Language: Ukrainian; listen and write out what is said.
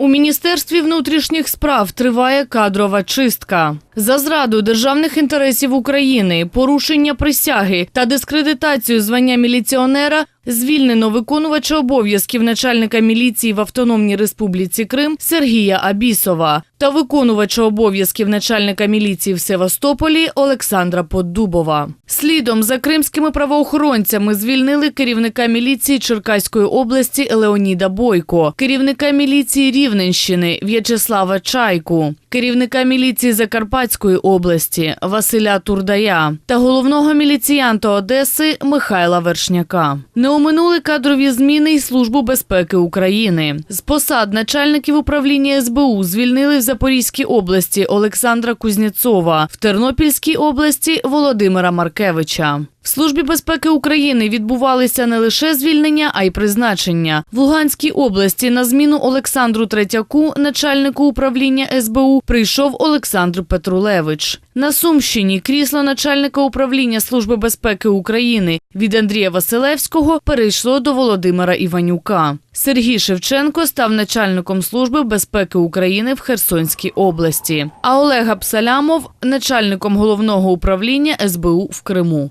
У міністерстві внутрішніх справ триває кадрова чистка. За зраду державних інтересів України, порушення присяги та дискредитацію звання міліціонера звільнено виконувача обов'язків начальника міліції в Автономній Республіці Крим Сергія Абісова та виконувача обов'язків начальника міліції в Севастополі Олександра Поддубова. Слідом за кримськими правоохоронцями звільнили керівника міліції Черкаської області Леоніда Бойко, керівника міліції Рівненщини В'ячеслава Чайку, керівника міліції Закарпатської області Василя Турдая та головного міліціянта Одеси Михайла Вершняка. Не оминули кадрові зміни й Службу безпеки України. З посад начальників управління СБУ звільнили в Запорізькій області Олександра Кузнєцова, в Тернопільській області Володимира Маркевича. В Службі безпеки України відбувалися не лише звільнення, а й призначення. В Луганській області на зміну Олександру Третяку, начальнику управління СБУ, прийшов Олександр Петрулевич. На Сумщині крісло начальника управління Служби безпеки України від Андрія Василевського перейшло до Володимира Іванюка. Сергій Шевченко став начальником Служби безпеки України в Херсонській області, а Олег Абсалямов – начальником головного управління СБУ в Криму.